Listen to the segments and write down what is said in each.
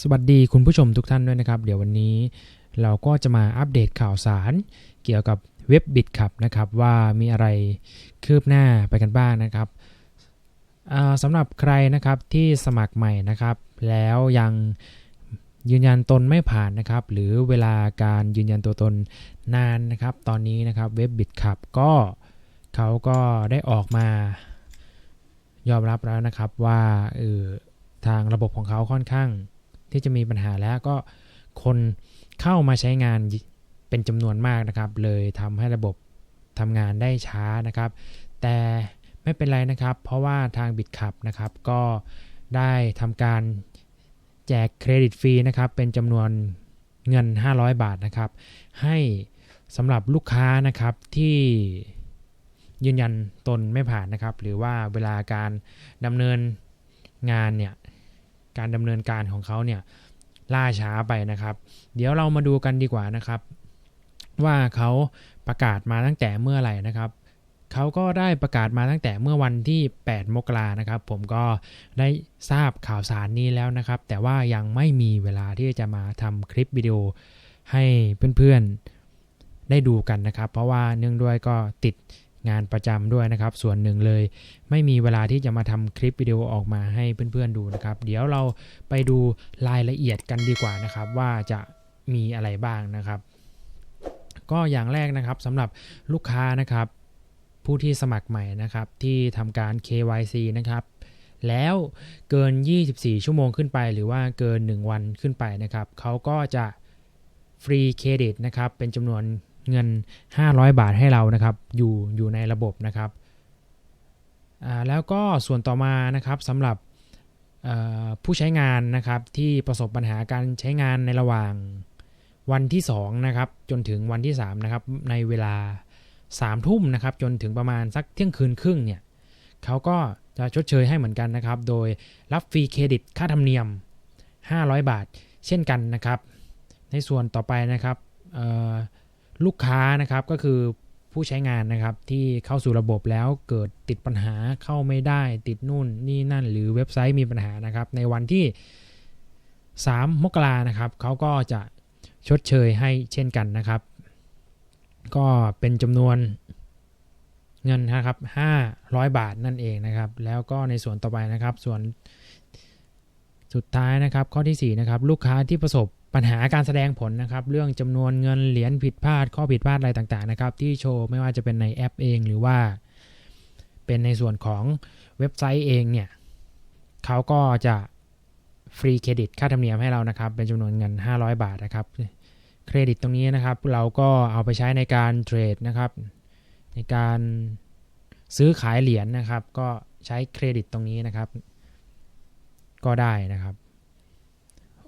สวัสดีคุณผู้ชมทุกท่านด้วยนะครับ เดี๋ยววันนี้เราก็จะมาอัปเดตข่าวสาร เกี่ยวกับเว็บบิ t ขับนะครับว่ามีอะไรคืบหน้าไปกันบ้างนะครับสำหรับใครนะครับที่สมัครใหม่นะครับ แล้วยังยืนยันตนไม่ผ่านนะครับ หรือเวลาการยืนยันตัวตนนานนะครับ ตอนนี้นะครับเว็บบิ t ขับก็เขาก็ได้ออกมายอมรับแล้วนะครับว่าเออทางระบบของเขาค่อนข้าง ที่จะมีปัญหาแล้วก็คนเข้ามาใช้งานเป็นจำนวนมากนะครับ เลยทำให้ระบบทำงานได้ช้านะครับ แต่ไม่เป็นไรนะครับ เพราะว่าทางบิ t ขับนะครับ ก็ได้ทำการแจกเครดิตฟรีนะครับ เป็นจำนวนเงิน 500 บาทนะครับ ให้สำหรับลูกค้านะครับที่ยืนยันตนไม่ผ่านนะครับ หรือว่าเวลาการดำเนินงานเนี่ย การดำเนินการของเขาเนี่ยล่าช้าไปนะครับ เดี๋ยวเรามาดูกันดีกว่านะครับ ว่าเขาประกาศมาตั้งแต่เมื่อไหร่นะครับเขาก็ได้ประกาศมาตั้งแต่เมื่อวันที่ 8 มกรานะครับ ผมก็ได้ทราบข่าวสารนี้แล้วนะครับ แต่ว่ายังไม่มีเวลาที่จะมาทำคลิปวิดีโอให้เพื่อนๆได้ดูกันนะครับ เพราะว่าเนื่องด้วยก็ติด งานประจำด้วยนะครับ ส่วนหนึ่งเลย ไม่มีเวลาที่จะมาทำคลิปวิดีโอออกมาให้เพื่อนๆดูนะครับ เดี๋ยวเราไปดูรายละเอียดกันดีกว่านะครับ ว่าจะมีอะไรบ้างนะครับ ก็อย่างแรกนะครับสำหรับลูกค้านะครับ ผู้ที่สมัครใหม่นะครับ ที่ทำการ KYC นะครับแล้วเกิน 24 ชั่วโมงขึ้นไป หรือว่าเกิน 1 วันขึ้นไปนะครับ เขาก็จะฟรีเครดิตนะครับ เป็นจำนวน เงิน 500 บาทให้เรานะครับอยู่อยู่ในระบบนะครับอ่าแล้วก็ส่วนต่อมานะครับสำหรับผู้ใช้งานนะครับที่ประสบปัญหาการใช้งานในระหว่างวันที่2นะครับจนถึงวันที่3นะครับในเวลา3ทุ่มนะครับจนถึงประมาณสักเที่ยงคืนครึ่งเนี่ยเขาก็จะชดเชยให้เหมือนกันนะครับ โดยรับฟรีเครดิตค่าธรรมเนียม 500 บาท เช่นกันนะครับ ในส่วนต่อไปนะครับ ลูกค้านะครับก็คือผู้ใช้งานนะครับที่เข้าสู่ระบบแล้วเกิดติดปัญหาเข้าไม่ได้ติดนู่นนี่นั่น หรือเว็บไซต์มีปัญหานะครับ ในวันที่ 3 มกรานะครับเขาก็จะชดเชยให้เช่นกันนะครับ ก็เป็นจำนวนเงินนะครับ 500 บาทนั่นเองนะครับ แล้วก็ในส่วนต่อไปนะครับ ส่วนสุดท้ายนะครับ ข้อที่4นะครับลูกค้าที่ประสบ ปัญหาการแสดงผลนะครับ เรื่องจำนวนเงินเหรียญผิดพลาด ข้อผิดพลาดอะไรต่างๆนะครับ ที่โชว์ไม่ว่าจะเป็นในแอปเองหรือว่า เป็นในส่วนของเว็บไซต์เองเนี่ยเขาก็จะฟรีเครดิตค่าธรรมเนียมให้เรานะครับ เป็นจำนวนเงิน 500 บาทนะครับเครดิตตรงนี้นะครับ เราก็เอาไปใช้ในการเทรดนะครับ ในการซื้อขายเหรียญนนะครับ ก็ใช้เครดิตตรงนี้นะครับ ก็ได้นะครับ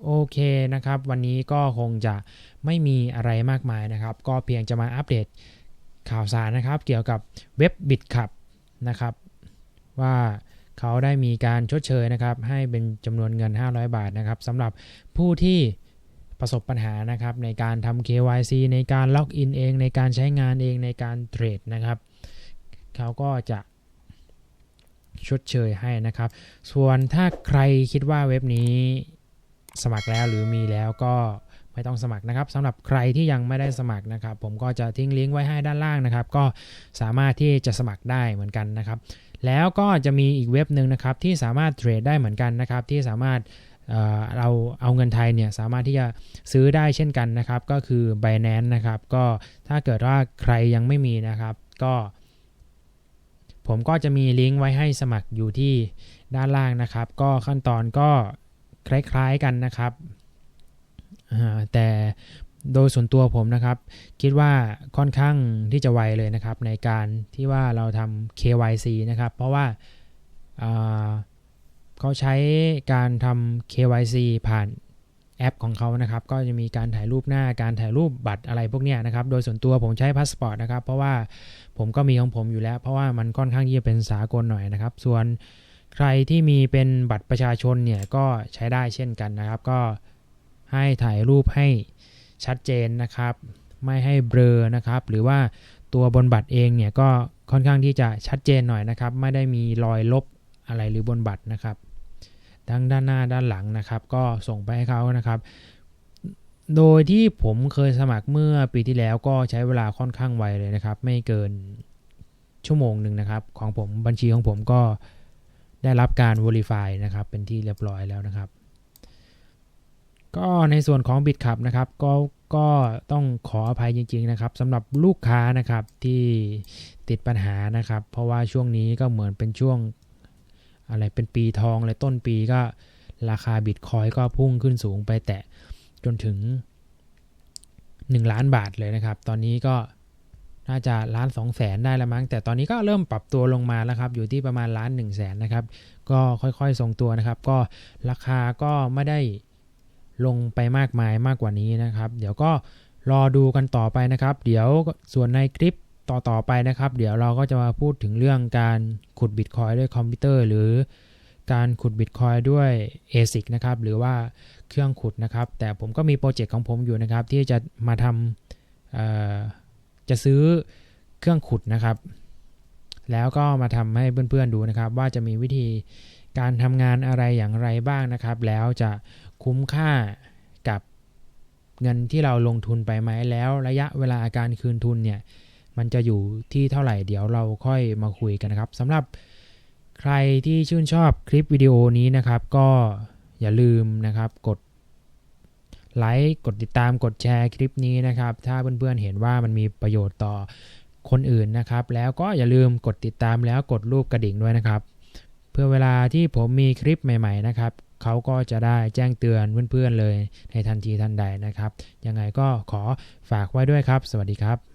โอเคนะครับ วันนี้ก็คงจะไม่มีอะไรมากมายนะครับ ก็เพียงจะมาอัปเดตข่าวสารนะครับ เกี่ยวกับเว็บบิ t ขับนะครับ ว่าเขาได้มีการชดเชยนะครับ ให้เป็นจำนวนเงิน 500 บาทนะครับสำหรับผู้ที่ประสบปัญหานะครับ ในการทำ KYC ในการล็อกอินเอง ในการใช้งานเองในการเทรดนะครับ เขาก็จะชดเชยให้นะครับ ส่วนถ้าใครคิดว่าเว็บนี้ สมัครแล้วหรือมีแล้วก็ไม่ต้องสมัครนะครับสำหรับใครที่ยังไม่ได้สมัครนะครับ ผมก็จะทิ้งลิงก์ไว้ให้ด้านล่างนะครับ ก็สามารถที่จะสมัครได้เหมือนกันนะครับ แล้วก็จะมีอีกเว็บหนึ่งนะครับที่สามารถเทรดได้เหมือนกันนะครับ ที่สามารถเราเอาเงินไทยเนี่ยสามารถที่จะซื้อได้เช่นกันนะครับ ก็คือ Binance นะครับ ก็ถ้าเกิดว่าใครยังไม่มีนะครับ ก็ ผมก็จะมีลิงก์ไว้ให้สมัครอยู่ที่ด้านล่างนะครับ ก็ขั้นตอนก็ คล้ายๆกันนะครับ แต่โดยส่วนตัวผมนะครับ คิดว่าค่อนข้างที่จะไวเลยนะครับ ในการที่ว่าเราทำ KYC นะครับ เพราะว่าเขาใช้การทำ KYC ผ่านแอปของเขานะครับ ก็จะมีการถ่ายรูปหน้า การถ่ายรูปบัตรอะไรพวกนี้นะครับ โดยส่วนตัวผมใช้พาสปอร์ตนะครับ เพราะว่าผมก็มีของผมอยู่แล้ว เพราะว่ามันค่อนข้างที่จะเป็นสากลหน่อยนะครับ ส่วน ใครที่มีเป็นบัตรประชาชนเนี่ยก็ใช้ได้เช่นกันนะครับ ก็ให้ถ่ายรูปให้ชัดเจนนะครับ ไม่ให้เบลอนะครับ หรือว่าตัวบนบัตรเองเนี่ยก็ค่อนข้างที่จะชัดเจนหน่อยนะครับ ไม่ได้มีรอยลบอะไรหรือบนบัตรนะครับทั้งด้านหน้าด้านหลังนะครับ ก็ส่งไปให้เขานะครับ โดยที่ผมเคยสมัครเมื่อปีที่แล้วก็ใช้เวลาค่อนข้างไวเลยนะครับ ไม่เกินชั่วโมงหนึ่งนะครับ ของผมบัญชีของผมก็ ได้รับการ Verify นะครับ เป็นที่เรียบร้อยแล้วนะครับ ก็ในส่วนของบิตขับนะครับ ก็ก็ต้องขออภัยจริง ๆ นะครับสำหรับลูกค้านะครับที่ติดปัญหานะครับ เพราะว่าช่วงนี้ก็เหมือนเป็นช่วงอะไรเป็นปีทองเลยต้นปีก็ราคาบิตคอยก็พุ่งขึ้นสูงไปแตะจนถึง 1 ล้านบาทเลยนะครับ ตอนนี้ก็ น่าจะล้าน2แสนได้แล้วมั้ง แต่ตอนนี้ก็เริ่มปรับตัวลงมาแล้วครับ อยู่ที่ประมาณล้าน1แสนนะครับ ก็ค่อยๆทรงตัวนะครับ ก็ราคาก็ไม่ได้ลงไปมากมายมากกว่านี้นะครับ เดี๋ยวก็รอดูกันต่อไปนะครับ เดี๋ยวส่วนในคลิปต่อๆไปนะครับ เดี๋ยวเราก็จะมาพูดถึงเรื่องการขุดบิตคอยด้วยคอมพิวเตอร์ หรือการขุดบิตคอยด้วย ASIC นะครับ หรือว่าเครื่องขุดนะครับ แต่ผมก็มีโปรเจกต์ของผมอยู่นะครับ ที่จะมาทำ จะซื้อเครื่องขุดนะครับ แล้วก็มาทำให้เพื่อนๆดูนะครับ ว่าจะมีวิธีการทำงานอะไรอย่างไรบ้างนะครับ แล้วจะคุ้มค่ากับเงินที่เราลงทุนไปไหมแล้วระยะเวลาการคืนทุนเนี่ยมันจะอยู่ที่เท่าไหร่เดี๋ยวเราค่อยมาคุยกันนะครับสำหรับใครที่ชื่นชอบคลิปวิดีโอนี้นะครับ ก็อย่าลืมนะครับ กด ไลค์กดติดตามกดแชร์คลิปนี้นะครับ ถ้าเพื่อนๆเห็นว่ามันมีประโยชน์ต่อคนอื่นนะครับ แล้วก็อย่าลืมกดติดตามแล้วกดรูปกระดิ่งด้วยนะครับ เพื่อเวลาที่ผมมีคลิปใหม่ ๆ นะครับเขาก็จะได้แจ้งเตือนเพื่อนๆเลยในทันทีทันใดนะครับ ยังไงก็ขอฝากไว้ด้วยครับ สวัสดีครับ